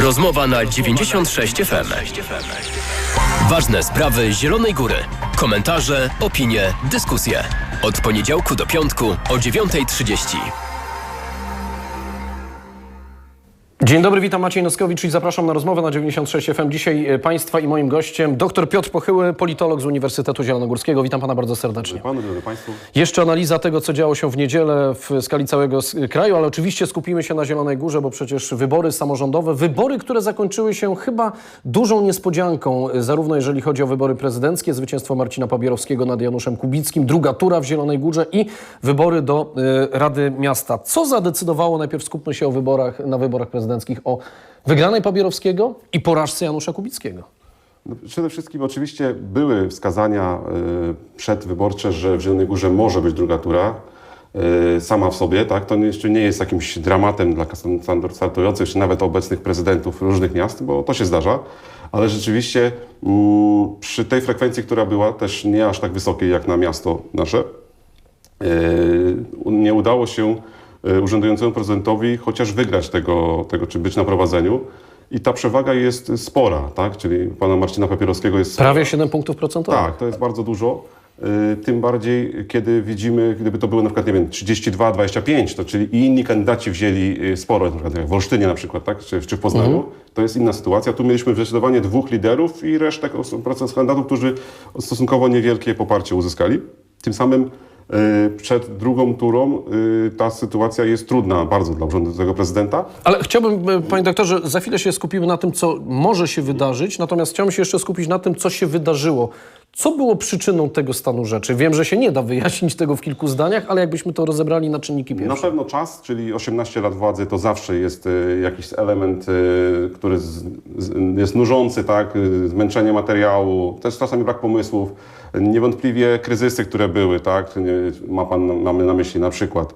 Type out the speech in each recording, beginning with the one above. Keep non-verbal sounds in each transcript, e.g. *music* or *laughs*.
Rozmowa na 96 FM. Ważne sprawy Zielonej Góry. Komentarze, opinie, dyskusje. Od poniedziałku do piątku o 9.30. Dzień dobry, witam Maciej Noskowicz i zapraszam na rozmowę na 96 FM. Dzisiaj e, Państwa i moim gościem dr Piotr Pochyły, politolog z Uniwersytetu Zielonogórskiego. Witam Pana bardzo serdecznie. Panu, dobry Państwu. Jeszcze analiza tego, co działo się w niedzielę w skali całego kraju, ale oczywiście skupimy się na Zielonej Górze, bo przecież wybory samorządowe, wybory, które zakończyły się chyba dużą niespodzianką, e, zarówno jeżeli chodzi o wybory prezydenckie, zwycięstwo Marcina Pobierowskiego nad Januszem Kubickim, druga tura w Zielonej Górze i wybory do e, Rady Miasta. Co zadecydowało, najpierw skupmy się o wyborach, na wyborach prezydenckich, o wygranej Pobierowskiego i porażce Janusza Kubickiego. No, przede wszystkim oczywiście były wskazania y, przedwyborcze, że w Zielonej Górze może być druga tura y, sama w sobie. Tak? To jeszcze nie jest jakimś dramatem dla startujących, czy nawet obecnych prezydentów różnych miast, bo to się zdarza. Ale rzeczywiście mm, przy tej frekwencji, która była też nie aż tak wysokiej jak na miasto nasze, Yy, nie udało się urzędującemu prezydentowi chociaż wygrać tego, tego, czy być na prowadzeniu. I ta przewaga jest spora, tak? Czyli pana Marcina Papierowskiego jest spora. Prawie 7 punktów procentowych. Tak, to jest bardzo dużo. Yy, Tym bardziej, kiedy widzimy, gdyby to było na przykład, nie wiem, 32-25, to czyli i inni kandydaci wzięli yy, sporo, na przykład jak w Olsztynie na przykład, tak? czy, czy w Poznaniu, to jest inna sytuacja. Tu mieliśmy zdecydowanie dwóch liderów i resztę procent kandydatów, którzy stosunkowo niewielkie poparcie uzyskali. Tym samym przed drugą turą yy, ta sytuacja jest trudna bardzo dla urzędującego prezydenta. Ale chciałbym, e, panie doktorze, za chwilę się skupimy na tym, co może się wydarzyć, natomiast chciałbym się jeszcze skupić na tym, co się wydarzyło. Co było przyczyną tego stanu rzeczy? Wiem, że się nie da wyjaśnić tego w kilku zdaniach, ale jakbyśmy to rozebrali na czynniki Na pierwsze. pewno czas, czyli 18 lat władzy, to zawsze jest y, jakiś element, y, który jest nużący, tak? Zmęczenie materiału, też czasami brak pomysłów. Niewątpliwie kryzysy, które były, tak? Ma pan, mamy na myśli na przykład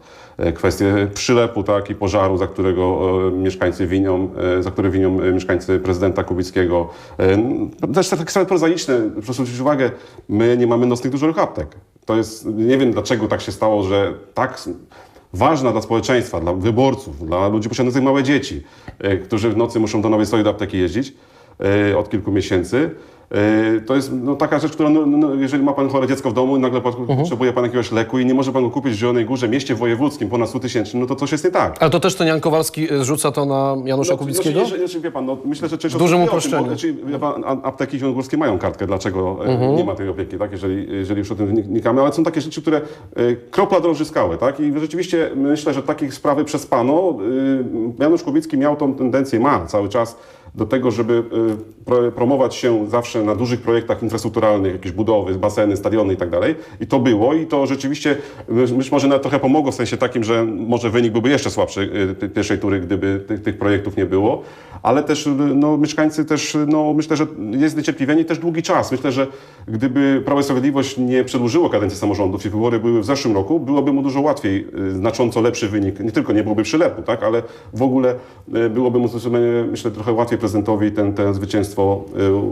kwestię przylepu, tak? I pożaru, za którego e, mieszkańcy winią, e, za który winią e, mieszkańcy prezydenta Kubickiego. E, n- Też takie sprawy prozaiczne, proszę zwrócić uwagę, my nie mamy nocnych dużych aptek. To jest, nie wiem dlaczego tak się stało, że tak ważna dla społeczeństwa, dla wyborców, dla ludzi posiadających małe dzieci, e, którzy w nocy muszą do Nowej Soli do apteki jeździć e, od kilku miesięcy. E, To jest no, taka rzecz, która, no, no, jeżeli ma pan chore dziecko w domu i nagle po- potrzebuje pan jakiegoś leku i nie może pan go kupić w Zielonej Górze, mieście wojewódzkim ponad 100 tysięcznym, no to coś jest nie tak. Ale to też ten Jan Kowalski e, zrzuca to na Janusza No, Kubickiego? Znaczy, jeżeli, wie pan, no, myślę, że część dużym uproszczeniu. Znaczy, pan, apteki zielonogórskie mają kartkę, dlaczego e, Mhm. nie ma tej opieki, tak? jeżeli, jeżeli już o tym wnikamy, ale są takie rzeczy, które kropla drąży skałę. Tak? I rzeczywiście myślę, że takich sprawy przespano. Janusz Kubicki miał tą tendencję, ma cały czas do tego, żeby pro, promować się zawsze na dużych projektach infrastrukturalnych, jakieś budowy, baseny, stadiony i tak dalej. I to było i to rzeczywiście być może nawet trochę pomogło w sensie takim, że może wynik byłby jeszcze słabszy tej pierwszej tury, gdyby tych, tych projektów nie było. Ale też no, mieszkańcy też, no, myślę, że jest niecierpliwieni też długi czas. Myślę, że gdyby Prawo i Sprawiedliwość nie przedłużyło kadencji samorządów i wybory były w zeszłym roku, byłoby mu dużo łatwiej, y, znacząco lepszy wynik. Nie tylko nie byłoby przylepu, tak, ale w ogóle y, byłoby mu, myślę, trochę łatwiej prezydentowi ten, ten zwycięstwo,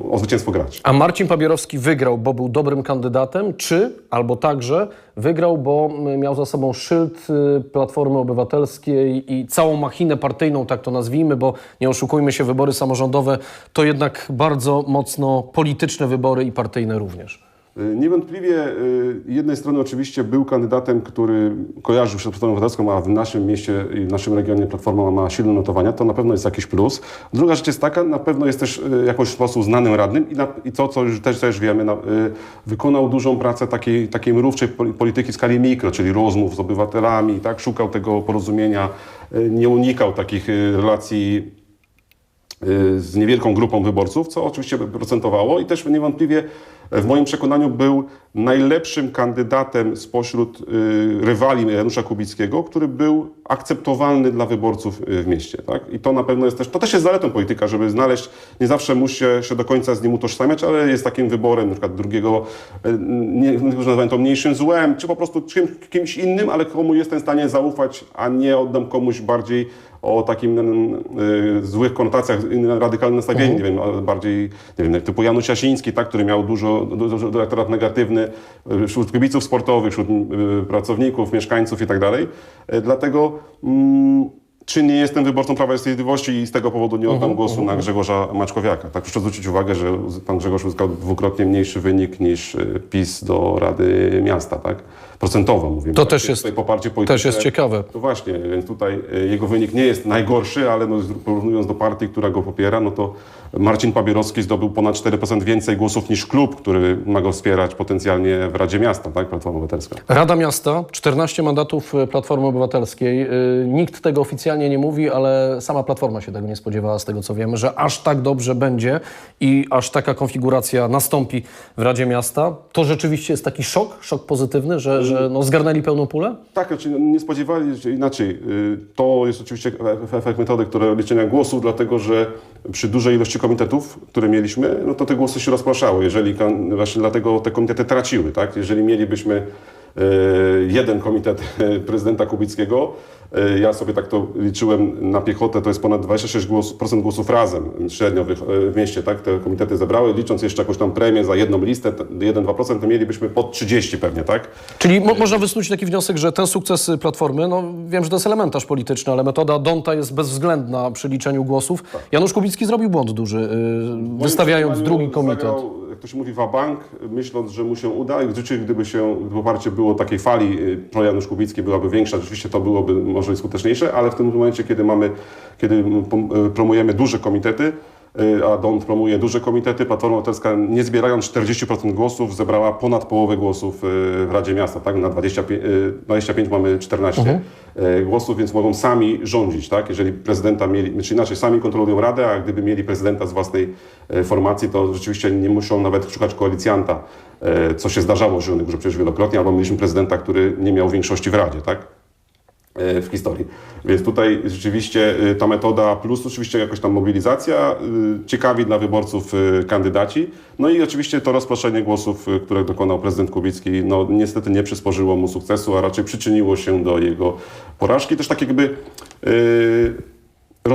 y, o zwycięstwo grać. A Marcin Papierowski wygrał, bo był dobrym kandydatem, czy albo także wygrał, bo mm, miał za sobą szyld y, Platformy Obywatelskiej i całą machinę partyjną, tak to nazwijmy, bo nie oszukujmy się, wybory samorządowe to jednak bardzo mocno polityczne wybory i partyjne również. Y, Niewątpliwie y, jednej strony oczywiście był kandydatem, który kojarzył się z Platformą Obywatelską, a w naszym mieście i w naszym regionie Platforma ma silne notowania, to na pewno jest jakiś plus. Druga rzecz jest taka, na pewno jest też y, jakoś sposób znanym radnym i, na, i to, co już też, też wiemy, na, wykonał dużą pracę takiej, takiej mrówczej poli- polityki w skali mikro, czyli rozmów z obywatelami, tak, szukał tego porozumienia, nie unikał takich relacji z niewielką grupą wyborców, co oczywiście procentowało i też niewątpliwie w moim przekonaniu był najlepszym kandydatem spośród y, rywali Janusza Kubickiego, który był akceptowalny dla wyborców y, w mieście. Tak? I to na pewno jest też, to też jest zaletą polityka, żeby znaleźć, nie zawsze musi się, do końca z nim utożsamiać, ale jest takim wyborem na przykład drugiego, y, nie, niektórzy nazywają to mniejszym złem, czy po prostu kimś innym, ale komu jestem w stanie zaufać, a nie oddam komuś bardziej o takim y, złych konotacjach, radykalnym nastawieniu, nie wiem, bardziej, nie wiem, typu Janusz Jasiński, tak, który miał dużo, dużo elektorat negatywny y, wśród kibiców sportowych, wśród y, pracowników, mieszkańców i tak dalej. Dlatego mm, czy nie jestem wyborcą Prawa i Sprawiedliwości i z tego powodu nie oddam głosu na Grzegorza Maczkowiaka. Tak, proszę zwrócić uwagę, że pan Grzegorz uzyskał dwukrotnie mniejszy wynik niż y, PiS do Rady Miasta, tak? Procentowo mówimy. To tak? też jest- poparcie polityczne, też jest ciekawe. To właśnie, więc tutaj y, jego wynik nie jest najgorszy, ale no, porównując do partii, która go popiera, no to Marcin Pabierowski zdobył ponad 4% więcej głosów niż klub, który ma go wspierać potencjalnie w Radzie Miasta, tak? Platforma Obywatelska. Rada Miasta, 14 mandatów e, Platformy Obywatelskiej. Y, Nikt tego oficjalnie nie mówi, ale sama Platforma się tego nie spodziewała, z tego co wiemy, że aż tak dobrze będzie i aż taka konfiguracja nastąpi w Radzie Miasta. To rzeczywiście jest taki szok, szok pozytywny, że, że no, zgarnęli pełną pulę? Tak, znaczy no, nie spodziewali się inaczej. y, To jest oczywiście e- efekt metody, które liczenia głosów, dlatego że przy dużej ilości komitetów, które mieliśmy, no to te głosy się rozpraszały. Jeżeli właśnie dlatego te komitety traciły, tak? Jeżeli mielibyśmy jeden komitet e, prezydenta Kubickiego, e, ja sobie tak to liczyłem na piechotę, to jest ponad 26% głos, głosów razem średnio w, e, mieście, tak? Te komitety zebrały, licząc jeszcze jakąś tam premię za jedną listę, te 1-2%, to mielibyśmy pod 30 pewnie, tak? Czyli mo można wysnuć taki wniosek, że ten sukces Platformy, no wiem, że to jest elementarz polityczny, ale metoda Donta jest bezwzględna przy liczeniu głosów. Janusz Kubicki zrobił błąd duży, wystawiając drugi komitet. Zagrał, się mówi, wabank, myśląc, że mu się uda i rzeczywiście gdyby się, gdyby poparcie było takiej fali y, pro Janusz Kubicki byłaby większa, rzeczywiście to byłoby może skuteczniejsze, ale w tym momencie, kiedy mamy, kiedy y, promujemy duże komitety, y, a Don promuje duże komitety, Platforma Obywatelska nie zbierając 40% głosów zebrała ponad połowę głosów y, w Radzie Miasta, tak? Na 25, y, 25 mamy 14 y, głosów, więc mogą sami rządzić, tak? Jeżeli prezydenta mieli, czy inaczej, sami kontrolują Radę, a gdyby mieli prezydenta z własnej y, formacji, to rzeczywiście nie muszą nawet szukać koalicjanta, y, co się zdarzało w Zielonej Górze przecież wielokrotnie, albo mieliśmy prezydenta, który nie miał większości w Radzie, tak? E, w historii. Więc tutaj rzeczywiście y, ta metoda, plus oczywiście jakaś tam mobilizacja, y, ciekawi dla wyborców y, kandydaci. No i oczywiście to rozproszenie głosów, które dokonał prezydent Kubicki, no niestety nie przysporzyło mu sukcesu, a raczej przyczyniło się do jego porażki. Też tak jakby y,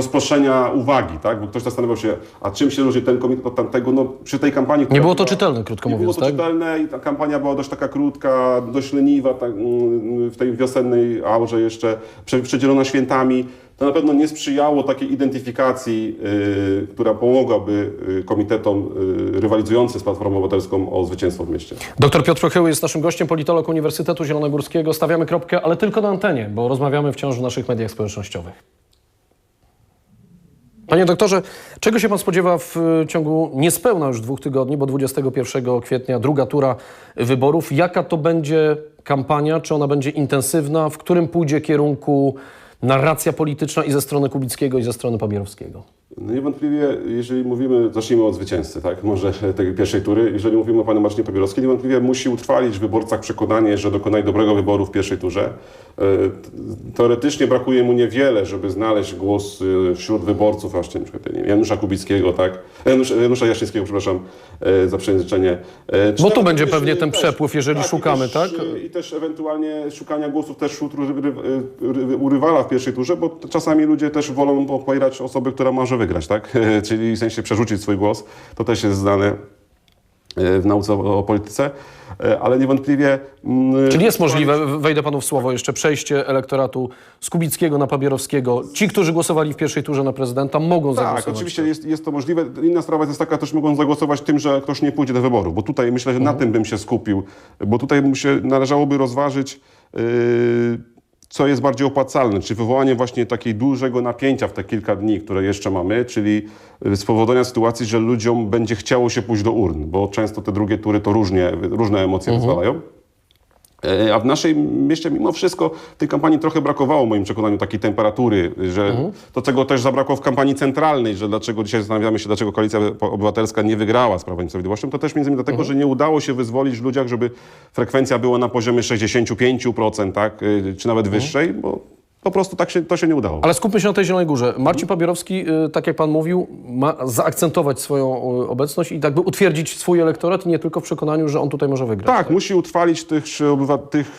rozproszenia uwagi, tak? Bo ktoś zastanawiał się, a czym się różni ten komitet od tamtego? No przy tej kampanii... która było to była- czytelne, krótko nie mówiąc, było to tak? czytelne i ta kampania była dość taka krótka, dość leniwa, tak, mm, w tej wiosennej aurze jeszcze, prze- przedzielona świętami. To na pewno nie sprzyjało takiej identyfikacji, y, która pomogłaby y, komitetom y, rywalizującym z Platformą Obywatelską o zwycięstwo w mieście. Doktor Piotr Ochyły jest naszym gościem, politolog Uniwersytetu Zielonogórskiego. Stawiamy kropkę, ale tylko na antenie, bo rozmawiamy wciąż w naszych mediach społecznościowych. Panie doktorze, czego się pan spodziewa w y, ciągu niespełna już dwóch tygodni, bo 21 kwietnia druga tura wyborów. Jaka to będzie kampania? Czy ona będzie intensywna? W którym pójdzie kierunku narracja polityczna i ze strony Kubickiego, i ze strony Pabierowskiego? No niewątpliwie, jeżeli mówimy, zacznijmy od zwycięzcy, tak, może tej pierwszej tury, jeżeli mówimy o panu Marcinie Papierowskim, niewątpliwie musi utrwalić w wyborcach przekonanie, że dokonali dobrego wyboru w pierwszej turze. E, Teoretycznie brakuje mu niewiele, żeby znaleźć głos e, wśród wyborców, właśnie Janusza Kubickiego, tak, Janusza, Janusza Jasińskiego, przepraszam, e, za przejęzyczenie. Czy Bo tu będzie pewnie ten też- przepływ, jeżeli i szukamy, też, tak? I też ewentualnie szukania głosów też wśród rywala w pierwszej turze, bo czasami ludzie też wolą popierać osobę, która może wygrać, tak? *laughs* Czyli w sensie przerzucić swój głos. To też jest znane e, w nauce o, o polityce, E, ale niewątpliwie... mm, Czyli jest możliwe, wejdę panu w słowo jeszcze, przejście elektoratu z Kubickiego na Pabierowskiego. Ci, którzy głosowali w pierwszej turze na prezydenta, mogą Tak, zagłosować. oczywiście jest, jest to możliwe. Inna sprawa jest taka, też mogą zagłosować tym, że ktoś nie pójdzie do wyborów, bo tutaj myślę, że na tym bym się skupił, bo tutaj się należałoby rozważyć, yy, co jest bardziej opłacalne, czy wywołanie właśnie takiej dużego napięcia w te kilka dni, które jeszcze mamy, czyli yy, spowodowania sytuacji, że ludziom będzie chciało się pójść do urn, bo często te drugie tury to różnie, różne emocje wyzwalają. E, A w naszym mieście mimo wszystko tej kampanii trochę brakowało w moim przekonaniu takiej temperatury, że to czego też zabrakło w kampanii centralnej, że dlaczego dzisiaj zastanawiamy się, dlaczego Koalicja Obywatelska nie wygrała z Prawem i Sprawiedliwością, to też między innymi dlatego, że nie udało się wyzwolić w ludziach, żeby frekwencja była na poziomie 65%, tak, y, czy nawet wyższej, bo po prostu tak się, to się nie udało. Ale skupmy się na tej Zielonej Górze. Marcin Pabierowski, y, tak jak pan mówił, ma zaakcentować swoją y, obecność i jakby utwierdzić swój elektorat i nie tylko w przekonaniu, że on tutaj może wygrać. Tak, musi utrwalić tych, obywa, tych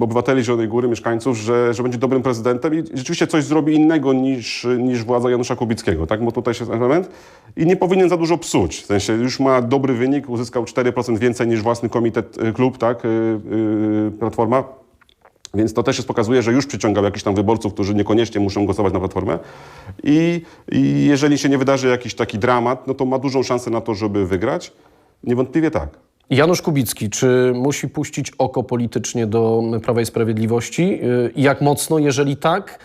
obywateli Zielonej Góry, mieszkańców, że, że będzie dobrym prezydentem i rzeczywiście coś zrobi innego niż, niż władza Janusza Kubickiego, tak? Bo tutaj się jest element i nie powinien za dużo psuć. W sensie już ma dobry wynik, uzyskał 4% więcej niż własny komitet, klub, tak? Platforma. Więc to też jest pokazuje, że już przyciągał jakichś tam wyborców, którzy niekoniecznie muszą głosować na Platformę. I, I jeżeli się nie wydarzy jakiś taki dramat, no to ma dużą szansę na to, żeby wygrać. Niewątpliwie tak. Janusz Kubicki, czy musi puścić oko politycznie do Prawa i Sprawiedliwości? I jak mocno, jeżeli tak?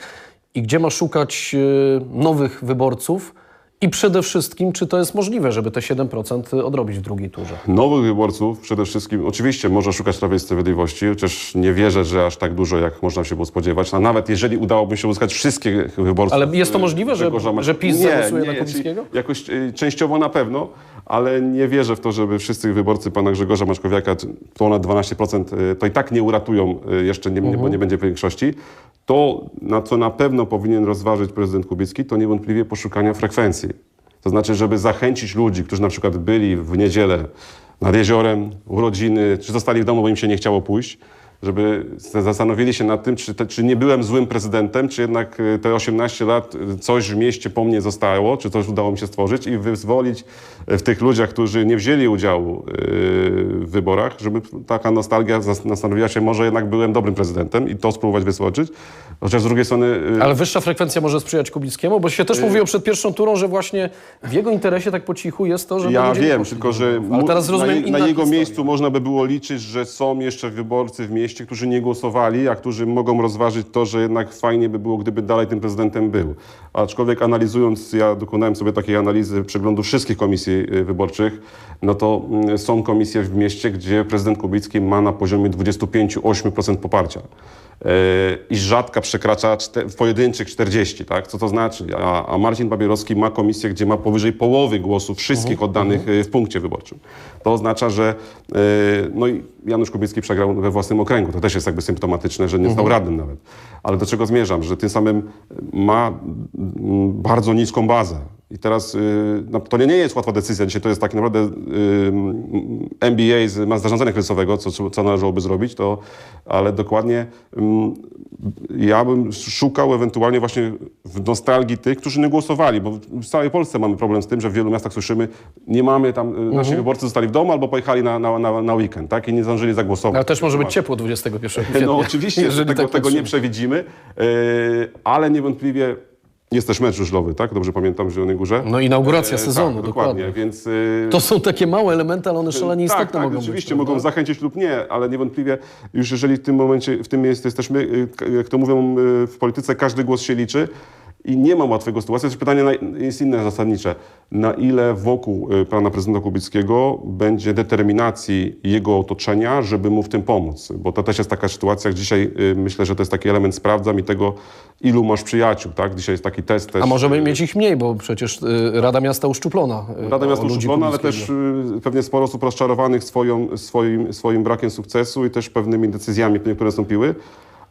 I gdzie ma szukać yy, nowych wyborców? I przede wszystkim, czy to jest możliwe, żeby te 7% odrobić w drugiej turze? Nowych wyborców przede wszystkim, oczywiście może szukać Prawa i Sprawiedliwości, chociaż nie wierzę, że aż tak dużo, jak można się było spodziewać. A nawet jeżeli udałoby się uzyskać wszystkich wyborców... Ale jest to możliwe, że- Grzegorza Mac- że PiS nie, zagłosuje nie, na jakoś- e, częściowo na pewno, ale nie wierzę w to, żeby wszyscy wyborcy pana Grzegorza Maczkowiaka, ponad 12%, e, to i tak nie uratują e, jeszcze, nie, Mhm. bo nie będzie większości. To, na co na pewno powinien rozważyć prezydent Kubicki, to niewątpliwie poszukania frekwencji. To znaczy, żeby zachęcić ludzi, którzy na przykład byli w niedzielę nad jeziorem, urodziny, czy zostali w domu, bo im się nie chciało pójść, żeby zastanowili się nad tym, czy, te, czy nie byłem złym prezydentem, czy jednak y, te 18 lat y, coś w mieście po mnie zostało, czy coś udało mi się stworzyć i wyzwolić y, w tych ludziach, którzy nie wzięli udziału w wyborach, żeby taka nostalgia zas- zastanowiła się, może jednak byłem dobrym prezydentem i to spróbować wysłoczyć. Chociaż z drugiej strony... Ale wyższa frekwencja może sprzyjać Kubickiemu, bo się też mówiło przed pierwszą turą, że właśnie w jego interesie tak po cichu jest to, że Ja wiem, tylko że. Ale teraz rozumiem na, na jego historia. miejscu można by było liczyć, że są jeszcze wyborcy w mieście, którzy nie głosowali, a którzy mogą rozważyć to, że jednak fajnie by było, gdyby dalej tym prezydentem był. Aczkolwiek analizując, ja dokonałem sobie takiej analizy przeglądu wszystkich komisji y, wyborczych, no to mm, są komisje w mieście, gdzie prezydent Kubicki ma na poziomie 25-8% poparcia. Yy, i rzadka przekracza w pojedynczych 40, tak? Co to znaczy? A, a Marcin Babierowski ma komisję, gdzie ma powyżej połowy głosów wszystkich oddanych yy, w punkcie wyborczym. To oznacza, że yy, no i Janusz Kubicki przegrał we własnym okręgu. To też jest jakby symptomatyczne, że nie stał radnym nawet. Ale do czego zmierzam? Że tym samym ma bardzo niską bazę. I teraz y, no, to nie, nie jest łatwa decyzja. Dzisiaj to jest tak naprawdę y, MBA z, ma z zarządzania kryzysowego, co, co należałoby zrobić, to, ale dokładnie ym, ja bym szukał ewentualnie właśnie w nostalgii tych, którzy nie głosowali, bo w całej Polsce mamy problem z tym, że w wielu miastach słyszymy, nie mamy tam, y, nasi wyborcy zostali w domu albo pojechali na, na, na, na weekend, tak? I nie zdążyli zagłosować. Ale też może być ciepło 21 *laughs* kwietnia. No oczywiście, tego, tak tego nie przewidzimy, ale niewątpliwie jest też mecz żużlowy, tak? Dobrze pamiętam w Zielonej Górze. No inauguracja E, sezonu, tak, dokładnie. Więc, yy, To są takie małe elementy, ale one szalenie tak, istotne tak, mogą oczywiście być. mogą zachęcić lub nie, ale niewątpliwie już jeżeli w tym momencie, w tym miejscu jesteśmy, jak to mówią w polityce, każdy głos się liczy i nie ma łatwego sytuacji. Jest pytanie na- jest inne zasadnicze. Na ile wokół y, pana prezydenta Kubickiego będzie determinacji jego otoczenia, żeby mu w tym pomóc? Bo to też jest taka sytuacja, jak dzisiaj y, myślę, że to jest taki element, sprawdzam i tego, ilu masz przyjaciół, tak? Dzisiaj jest taki test też. A możemy mieć ich mniej, bo przecież y, Rada Miasta uszczuplona. y, Rada Miasta uszczuplona, ale też y, pewnie sporo osób rozczarowanych swoją, swoim, swoim brakiem sukcesu i też pewnymi decyzjami, które nastąpiły.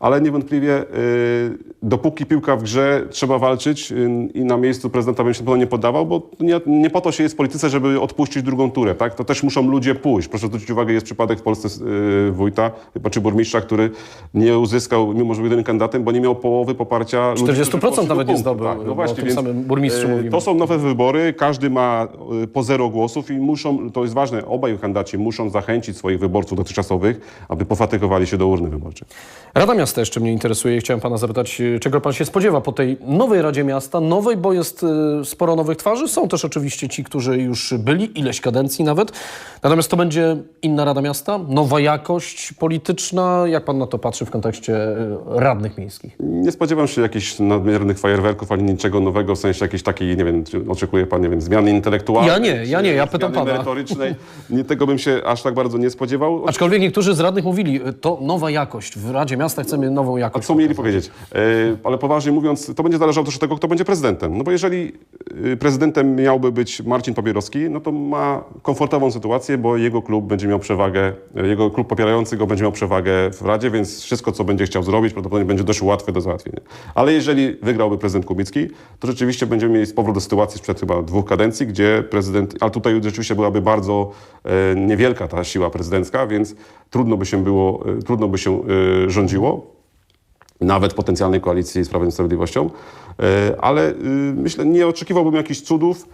Ale niewątpliwie, y, dopóki piłka w grze, trzeba walczyć y, i na miejscu prezydenta bym się pewno nie podawał, bo nie, nie po to się jest w polityce, żeby odpuścić drugą turę. Tak? To też muszą ludzie pójść. Proszę zwrócić uwagę, jest przypadek w Polsce y, wójta czy burmistrza, który nie uzyskał, mimo że był jedynym kandydatem, bo nie miał połowy poparcia ludzi, 40% którzy poszli do nawet nie zdobył, Tak, no o właśnie, więc, burmistrzu mówimy. To są nowe wybory, każdy ma po zero głosów i muszą, to jest ważne, obaj kandydaci muszą zachęcić swoich wyborców dotychczasowych, aby pofatykowali się do urny wyborczej. Rada Miasta jeszcze mnie interesuje i chciałem pana zapytać, y, czego pan się spodziewa po tej nowej Radzie Miasta, nowej, bo jest y, sporo nowych twarzy. Są też oczywiście ci, którzy już byli, ileś kadencji nawet. Natomiast to będzie inna Rada Miasta, nowa jakość polityczna. Jak pan na to patrzy w kontekście y, radnych miejskich? Nie spodziewam się jakichś nadmiernych fajerwerków ani niczego nowego, w sensie jakiejś takiej, nie wiem, oczekuje pan, nie wiem, zmiany intelektualnej. Ja nie, ja nie, ja pytam pana. merytorycznej. Nie, tego bym się aż tak bardzo nie spodziewał. Aczkolwiek niektórzy z radnych mówili, to nowa jakość. W Radzie Miasta chcemy nową A jakość. co mieli powiedzieć? E, ale poważnie mówiąc, to będzie zależało też od tego, kto będzie prezydentem. No bo jeżeli y, prezydentem miałby być Marcin Papierowski, no to ma komfortową sytuację, bo jego klub będzie miał przewagę, e, jego klub popierający go będzie miał przewagę w Radzie, więc wszystko, co będzie chciał zrobić, prawdopodobnie będzie dość łatwe do załatwienia. Ale jeżeli wygrałby prezydent Kubicki, to rzeczywiście będziemy mieli powrót do sytuacji sprzed chyba dwóch kadencji, gdzie prezydent, ale tutaj rzeczywiście byłaby bardzo e, niewielka ta siła prezydencka, więc trudno by się było, e, trudno by się e, rządziło nawet potencjalnej koalicji z Prawem i Sprawiedliwością, E, ale y, myślę, nie oczekiwałbym jakichś cudów.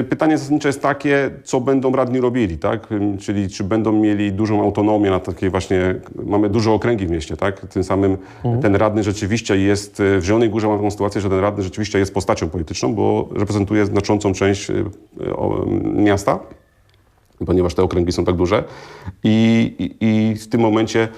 Y, Pytanie zasadnicze jest takie, co będą radni robili, tak? Czyli czy będą mieli dużą autonomię na takiej właśnie, mamy duże okręgi w mieście, tak? Tym samym ten radny rzeczywiście jest, y, w Zielonej Górze mamy taką sytuację, że ten radny rzeczywiście jest postacią polityczną, bo reprezentuje znaczącą część miasta ponieważ te okręgi są tak duże. I, i, i w tym momencie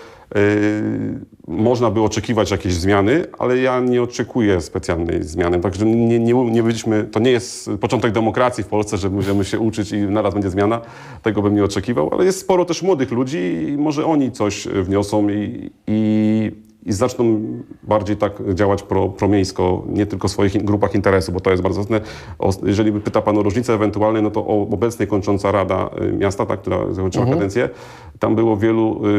można by oczekiwać jakiejś zmiany, ale ja nie oczekuję specjalnej zmiany. Także nie, nie, nie byliśmy, to nie jest początek demokracji w Polsce, że będziemy się uczyć i naraz będzie zmiana. Tego bym nie oczekiwał, ale jest sporo też młodych ludzi i może oni coś wniosą i, i, i zaczną bardziej tak działać pro, promiejsko, nie tylko w swoich grupach interesów, bo to jest bardzo ważne. O, jeżeli pyta Pan o różnice ewentualne, no to o obecnie kończąca Rada y, Miasta, tak, która zakończyła kadencję, tam było wielu y,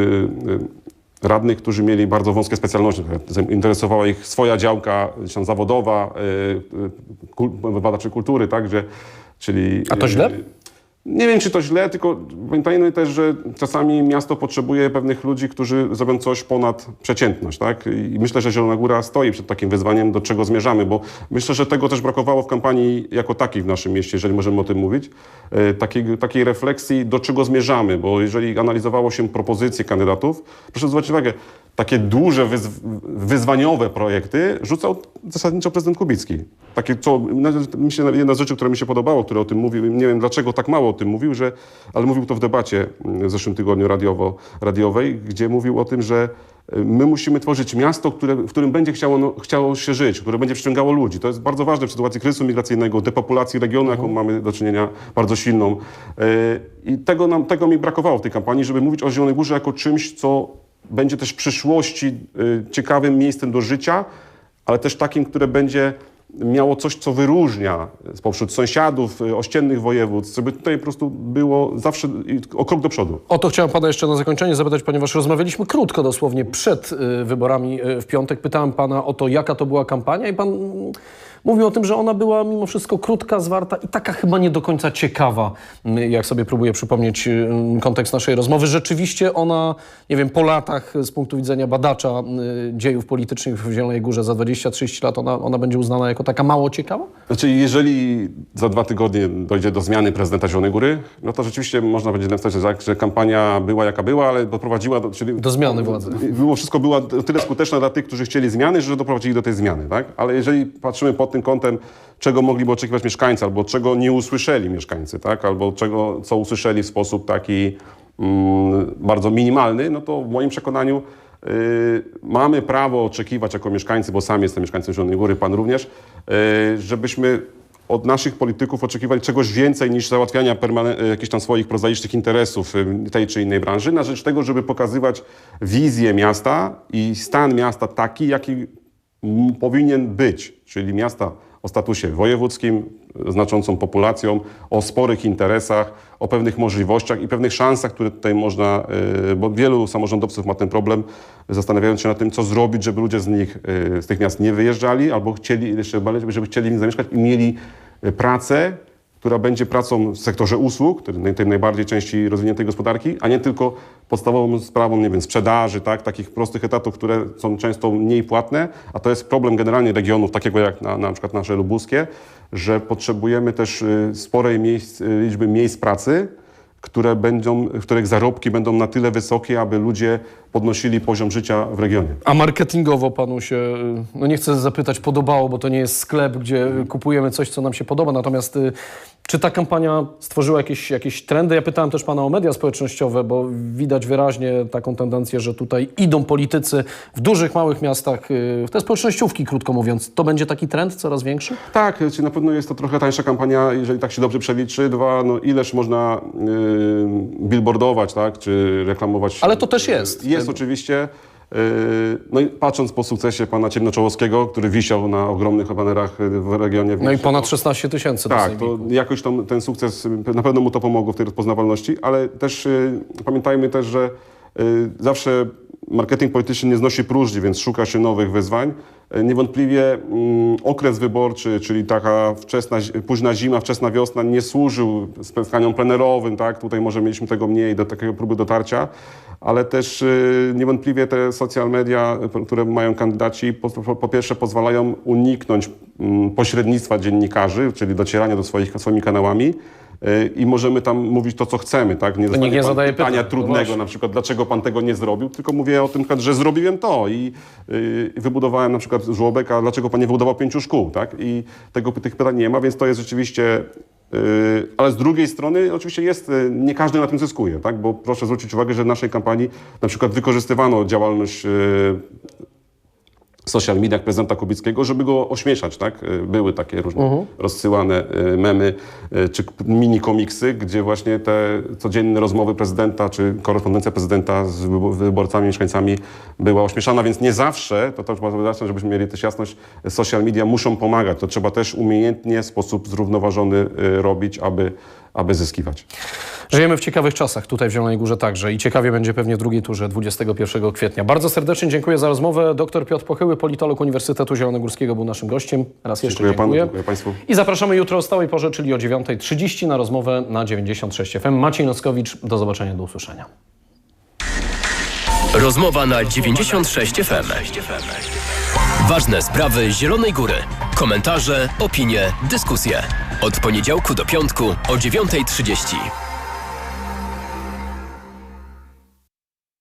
y, radnych, którzy mieli bardzo wąskie specjalności. Interesowała ich swoja działka zawodowa, y, y, badaczy kultury, tak, że, czyli... A to źle? Nie wiem, czy to źle, tylko pamiętajmy też, że czasami miasto potrzebuje pewnych ludzi, którzy zrobią coś ponad przeciętność, tak? I myślę, że Zielona Góra stoi przed takim wyzwaniem, do czego zmierzamy, bo myślę, że tego też brakowało w kampanii jako takiej w naszym mieście, jeżeli możemy o tym mówić, e, takiej, takiej refleksji, do czego zmierzamy, bo jeżeli analizowało się propozycje kandydatów, proszę zwrócić uwagę, takie duże, wyzw wyzwaniowe projekty rzucał zasadniczo prezydent Kubicki. Takie, co, myślę, jedna z rzeczy, która mi się podobało, które o tym mówił, nie wiem dlaczego tak mało o tym mówił, że, ale mówił to w debacie mm, w zeszłym tygodniu radiowo, radiowej, gdzie mówił o tym, że y, my musimy tworzyć miasto, które, w którym będzie chciało, no, chciało się żyć, które będzie przyciągało ludzi. To jest bardzo ważne w sytuacji kryzysu migracyjnego, depopulacji regionu, jaką mamy do czynienia bardzo silną. Y, I tego, nam, tego mi brakowało w tej kampanii, żeby mówić o Zielonej Górze jako czymś, co będzie też w przyszłości y, ciekawym miejscem do życia, ale też takim, które będzie miało coś, co wyróżnia spośród sąsiadów, y, ościennych województw, żeby tutaj po prostu było zawsze y, o krok do przodu. O to chciałem pana jeszcze na zakończenie zapytać, ponieważ rozmawialiśmy krótko dosłownie przed wyborami w piątek. Pytałem pana o to, jaka to była kampania i pan mówił o tym, że ona była mimo wszystko krótka, zwarta i taka chyba nie do końca ciekawa, y, jak sobie próbuję przypomnieć y, kontekst naszej rozmowy. Rzeczywiście ona, nie wiem, po latach z punktu widzenia badacza y, dziejów politycznych w Zielonej Górze za 20-30 lat, ona, ona będzie uznana jako taka mało ciekawa? Znaczy, jeżeli za dwa tygodnie dojdzie do zmiany prezydenta Zielonej Góry, no to rzeczywiście można będzie napisać, że, że kampania była jaka była, ale doprowadziła do... Do zmiany władzy. Było wszystko była tyle skuteczna dla tych, którzy chcieli zmiany, że doprowadzili do tej zmiany, tak? Ale jeżeli patrzymy pod tym kątem, czego mogliby oczekiwać mieszkańcy, albo czego nie usłyszeli mieszkańcy, tak? Albo czego, co usłyszeli w sposób taki mm, bardzo minimalny, no to w moim przekonaniu y, mamy prawo oczekiwać jako mieszkańcy, bo sam jestem mieszkańcem Zielonej Góry, pan również, y, żebyśmy od naszych polityków oczekiwali czegoś więcej niż załatwiania permane- jakichś tam swoich prozaicznych interesów y, tej czy innej branży, na rzecz tego, żeby pokazywać wizję miasta i stan miasta taki, jaki powinien być, czyli miasta o statusie wojewódzkim, znaczącą populacją, o sporych interesach, o pewnych możliwościach i pewnych szansach, które tutaj można, y, bo wielu samorządowców ma ten problem, zastanawiając się nad tym, co zrobić, żeby ludzie z nich, y, z tych miast nie wyjeżdżali, albo chcieli, jeszcze żeby chcieli w nich zamieszkać i mieli pracę, która będzie pracą w sektorze usług, tej najbardziej części rozwiniętej gospodarki, a nie tylko podstawową sprawą, nie wiem, sprzedaży, tak, takich prostych etatów, które są często mniej płatne, a to jest problem generalnie regionów, takiego jak na, na przykład nasze lubuskie, że potrzebujemy też y, sporej miejsc, y, liczby miejsc pracy, które będą, których zarobki będą na tyle wysokie, aby ludzie podnosili poziom życia w regionie. A marketingowo panu się, y, no nie chcę zapytać, podobało, bo to nie jest sklep, gdzie kupujemy coś, co nam się podoba. Natomiast czy ta kampania stworzyła jakieś, jakieś trendy? Ja pytałem też pana o media społecznościowe, bo widać wyraźnie taką tendencję, że tutaj idą politycy w dużych, małych miastach, y, w te społecznościówki, krótko mówiąc. To będzie taki trend coraz większy? Tak, czyli na pewno jest to trochę tańsza kampania, jeżeli tak się dobrze przeliczy. Dwa, no ileż można y, billboardować, tak, czy reklamować. Ale to też jest. Jest oczywiście. Y, No i patrząc po sukcesie pana Ciemnoczołowskiego, który wisiał na ogromnych banerach y, w regionie. w No i ponad 16 tysięcy. tak, to jakoś tam ten sukces, y, na pewno mu to pomogło w tej rozpoznawalności, ale też pamiętajmy też, że zawsze marketing polityczny nie znosi próżni, więc szuka się nowych wyzwań. E, Niewątpliwie mm, okres wyborczy, czyli taka wczesna, późna zima, wczesna wiosna nie służył spotkaniom plenerowym, tak? Tutaj może mieliśmy tego mniej do takiego próby dotarcia, ale też y, niewątpliwie te social media, y, które mają kandydaci, po, po, pierwsze pozwalają uniknąć mm, pośrednictwa dziennikarzy, czyli docierania do swoich swoimi kanałami i możemy tam mówić to, co chcemy, tak? Nie, zadaje pytania pytań, no trudnego, właśnie. na przykład dlaczego pan tego nie zrobił, tylko mówię o tym, że zrobiłem to i y, wybudowałem na przykład żłobek, a dlaczego pan nie wybudował pięciu szkół, tak? I tego, tych pytań nie ma, więc to jest rzeczywiście... y, ale z drugiej strony oczywiście jest, y, nie każdy na tym zyskuje, tak? Bo proszę zwrócić uwagę, że w naszej kampanii na przykład wykorzystywano działalność y, social mediach prezydenta Kubickiego, żeby go ośmieszać, tak? Y, Były takie różne rozsyłane y, memy y, czy mini komiksy, gdzie właśnie te codzienne rozmowy prezydenta czy korespondencja prezydenta z wybo- wyborcami, mieszkańcami była ośmieszana, więc nie zawsze, to też trzeba zacznąć, żebyśmy mieli też jasność, social media muszą pomagać. To trzeba też umiejętnie, w sposób zrównoważony robić, aby, aby zyskiwać. Żyjemy w ciekawych czasach tutaj w Zielonej Górze także i ciekawie będzie pewnie w drugiej turze 21 kwietnia. Bardzo serdecznie dziękuję za rozmowę. Dr Piotr Pochyły, politolog Uniwersytetu Zielonogórskiego był naszym gościem. Raz jeszcze Dziękuję panu, dziękuję. dziękuję państwu. I zapraszamy jutro o stałej porze, czyli o 9.30 na rozmowę na 96 FM. Maciej Noskowicz, do zobaczenia, do usłyszenia. Rozmowa na 96 FM. Ważne sprawy Zielonej Góry. Komentarze, opinie, dyskusje. Od poniedziałku do piątku o 9.30.